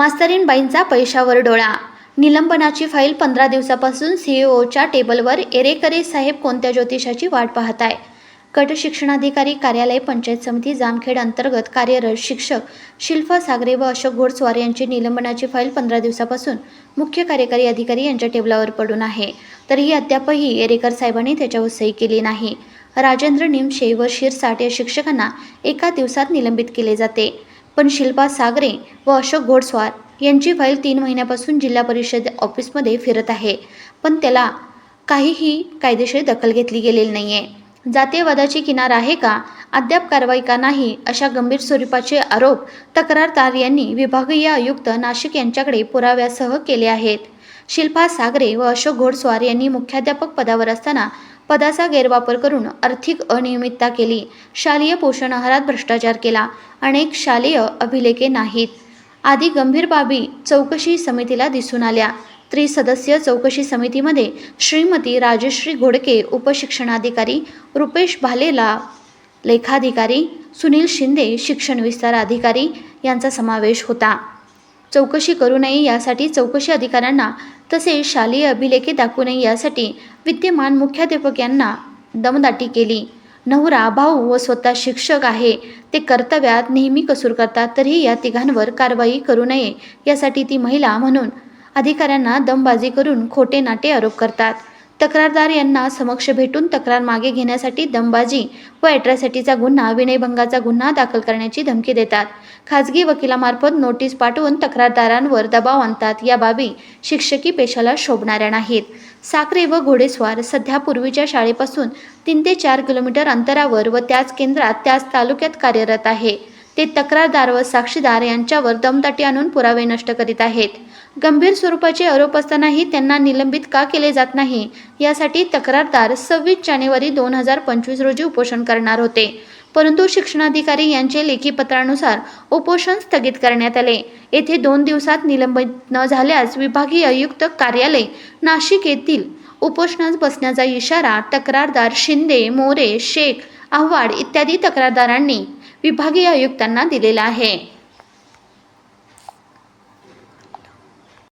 मास्तरीनबाईंचा पैशावर डोळा. निलंबनाची फाईल पंधरा दिवसापासून सीईओच्या टेबलवर एरेकरे साहेब कोणत्या ज्योतिषाची वाट पाहताय? गट शिक्षणाधिकारी कार्यालय पंचायत समिती जामखेड अंतर्गत कार्यरत शिक्षक शिल्पा सागरे व अशोक घोडस्वार यांची निलंबनाची फाईल पंधरा दिवसापासून मुख्य कार्यकारी अधिकारी यांच्या टेबलावर पडून आहे. तरीही अद्यापही एरेकर साहेबांनी त्याच्यावर सही केली नाही. राजेंद्र निमशे व शिरसाट या शिक्षकांना एका दिवसात निलंबित केले जाते. पण शिल्पा सागरे व अशोक घोडस्वार यांची फाईल तीन महिन्यापासून जिल्हा परिषद ऑफिसमध्ये फिरत आहे. पण त्याला काहीही कायदेशीर दखल घेतली गेलेली नाही आहे जातीयवादाची किनार आहे का? अद्याप कारवाई का नाही? अशा गंभीर स्वरूपाचे आरोप तक्रारदार यांनी विभागीय आयुक्त नाशिक यांच्याकडे पुराव्यासह केले आहेत. शिल्पा सागरे व अशोक घोडस्वार यांनी मुख्याध्यापक पदावर असताना पदाचा गैरवापर करून आर्थिक अनियमितता केली. शालेय पोषण आहारात भ्रष्टाचार केला. अनेक शालेय अभिलेखे नाहीत. आदी गंभीर बाबी चौकशी समितीला दिसून आल्या. त्रिसदस्यीय चौकशी समितीमध्ये श्रीमती राजश्री घोडके उपशिक्षणाधिकारी रुपेश भालेला लेखाधिकारी सुनील शिंदे शिक्षण विस्तार अधिकारी यांचा समावेश होता. चौकशी करू नये यासाठी चौकशी अधिकाऱ्यांना तसेच शालेय अभिलेखे दाखवू नये यासाठी विद्यमान मुख्याध्यापक यांना दमदाटी केली. नवरा भाऊ व स्वतः शिक्षक आहे. ते कर्तव्यात नेहमी कसूर करतात तरीही या तिघांवर कारवाई करू नये यासाठी ती महिला म्हणून अधिकाऱ्यांना दमबाजी करून खोटे नाटे आरोप करतात. तक्रारदार यांना समक्ष भेटून तक्रार मागे घेण्यासाठी दमबाजी व ॲट्रॅसिटीचा गुन्हा विनयभंगाचा गुन्हा दाखल करण्याची धमकी देतात. खाजगी वकिलामार्फत नोटीस पाठवून तक्रारदारांवर दबाव आणतात. या बाबी शिक्षकी पेशाला शोभणाऱ्या नाहीत. साखरे व घोडेस्वार सध्या पूर्वीच्या शाळेपासून तीन ते चार किलोमीटर अंतरावर व त्याच केंद्रात त्याच तालुक्यात कार्यरत आहे. ते तक्रारदार व साक्षीदार यांच्यावर दमदाटी आणून पुरावे नष्ट करीत आहेत. गंभीर स्वरूपाचे आरोप असतानाही त्यांना निलंबित का केले जात नाही यासाठी तक्रारदार सव्वीस जानेवारी दोन हजार पंचवीस रोजी उपोषण करणार होते. परंतु शिक्षणाधिकारी यांचे लेखी पत्रानुसार उपोषण स्थगित करण्यात आले. येथे दोन दिवसात निलंबित न झाल्यास विभागीय आयुक्त कार्यालय नाशिक येथील उपोषणास बसण्याचा इशारा तक्रारदार शिंदे मोरे शेख आव्हाड इत्यादी तक्रारदारांनी विभागीय आयुक्तांना दिलेला आहे.